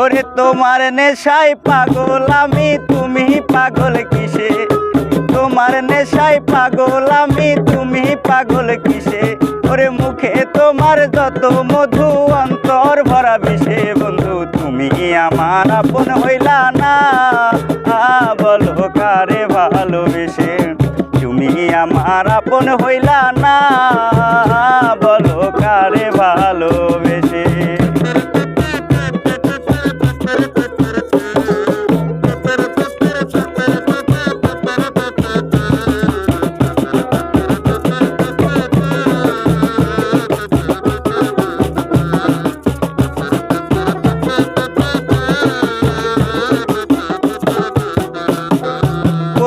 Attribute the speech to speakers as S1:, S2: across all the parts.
S1: ওরে তোমার নেশায় পাগল আমি, তুমি পাগল কিসে? তোমার নেশায় পাগল আমি, তুমি পাগল কিসে? ওরে মুখে তোমার যত মধু, অন্তর ভরা বিষে। বন্ধু, তুমি আমার আপন হইলা না। বলো কারে ভালোবেসে? তুমি আমার আপন হইলা না।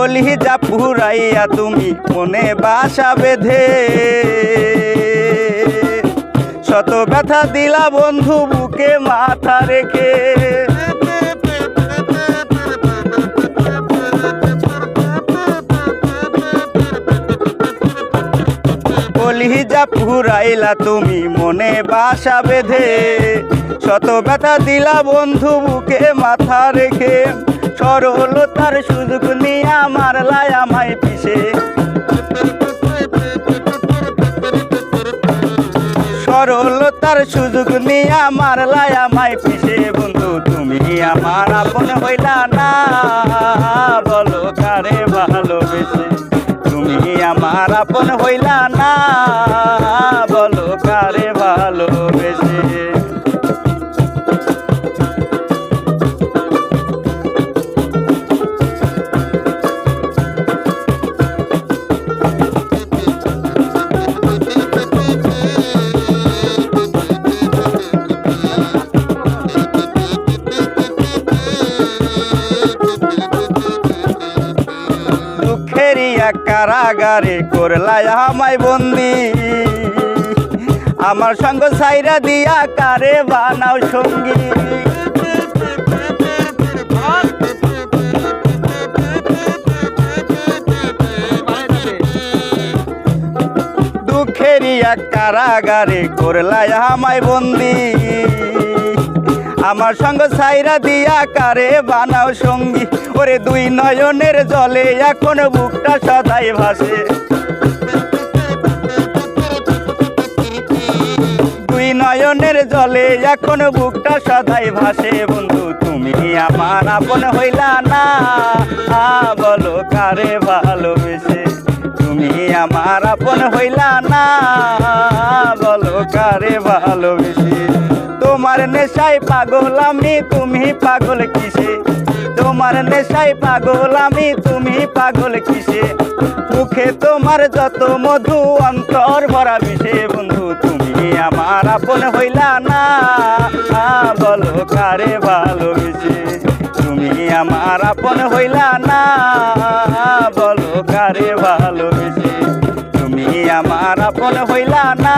S1: যা পুরাইয়া তুমি মনে বাসা বেঁধে। শত ব্যথা দিলা বন্ধু বুকে মাথা রেখে। যা পুরাইলা তুমি মনে বাসা বেঁধে। শত ব্যথা দিলা বন্ধু বুকে মাথা রেখে। সরলতার সুযোগ নিয়ে আমার লাই আমায় পিছে। সরলতার সুযোগ নিয়ে আমার লাই আমায় পিছে। বন্ধু, তুমি আমার আপন হইলা না, বলো কারে ভালোবেসে। তুমি আমার আপন হইলা না, বলো কারে ভালোবেসে। কারাগারে করলাই আমায় বন্দি। আমার সঙ্গ সাইরা দিয়া কারে বানাও সঙ্গী। দুঃখেরই এক কারাগারে করলাই আমায় বন্দি। আমার সঙ্গ সাইরা দিয়া কারে বানাও সঙ্গী? ওরে দুই নয়নের জলে এখন বুকটা সদাই ভাসে। দুই নয়নের জলে এখন বুকটা সদাই ভাসে। বন্ধু, তুমি আমার আপন হইলা না। বলো কারে ভালোবেসে? তুমি আমার আপন হইলা না। বলো কারে ভালোবেসে? তোমার নেশায় পাগল আমি, তুমি পাগল কিসে? তোমার নেশায় পাগল আমি, তুমি পাগল কিসে? মুখে তোমার যত মধু, অন্তর ভরা বিষে। বন্ধু, তুমি আমার আপন হইলা না। বলো কারে ভালোবেসে? তুমি আমার আপন হইলা না। বলো কারে ভালোবেসে? তুমি আমার আপন হইলা না।